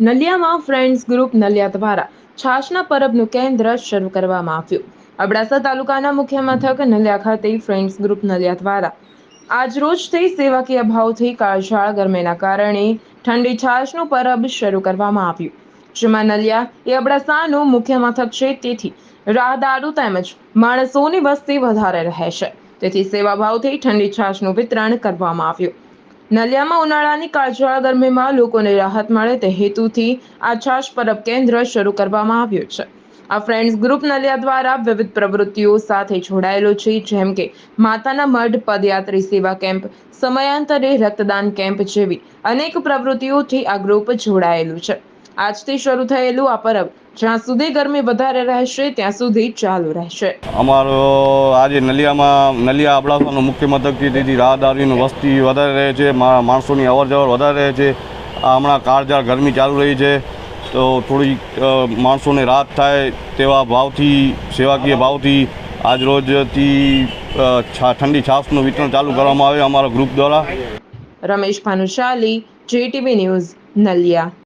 નલિયામાં friends group Naliya દ્વારા છાશના પરબનું કેન્દ્ર શરૂ કરવામાં આવ્યું. અબડાસા તાલુકાના મુખ્ય મથક નલિયા ખાતે ફ્રેન્ડ્સ ગ્રુપ નલિયા દ્વારા આજરોજથી સેવાકીય ભાવથી કાળઝાળ ગરમીના કારણે ઠંડી છાશનું પરબ શરૂ કરવામાં આવ્યું. જેમાં નલિયા એ અબડાસાનું મુખ્ય મથક છે તેથી રાહદારો તેમજ માણસોની વસ્તી વધારે રહે છે તેથી સેવાભાવથી ઠંડી છાશનું વિતરણ કરવામાં આવ્યું. નલિયામાં ઉનાળાની કાળઝાળ ગરમીમાં લોકોને રાહત મળે તે હેતુથી આ છાશ પરબ કેન્દ્ર શરૂ કરવામાં આવ્યું છે. આ ફ્રેન્ડ્સ ગ્રુપ નલિયા દ્વારા વિવિધ પ્રવૃત્તિઓ સાથે જોડાયેલો છે, જેમ કે માતાના મઢ પદયાત્રી સેવા કેમ્પ, સમયાંતરે રક્તદાન કેમ્પ જેવી અનેક પ્રવૃત્તિઓથી આ ગ્રુપ જોડાયેલું છે. આજથી શરૂ થયેલું આ પરબ. જ્યાં સુધી ગરમી વધારે રહેશે ત્યાં સુધી ચાલુ રહેશે. અમારો આજે નલિયામાં નલિયા અબડાસાનું મુખ્ય મથક છે તેથી રાહદારીની વસ્તી વધારે રહે છે માણસોની અવર જવર વધારે રહે છે. હમણાં કાળઝાળ ગરમી ચાલુ રહી છે તો થોડી માણસોને રાહત થાય તેવા ભાવથી સેવાકીય ભાવથી આજરોજથી ઠંડી છાશનું વિતરણ ચાલુ કરવામાં આવે અમારા ગ્રુપ દ્વારા. Ramesh Bhanushali JTV news Naliya.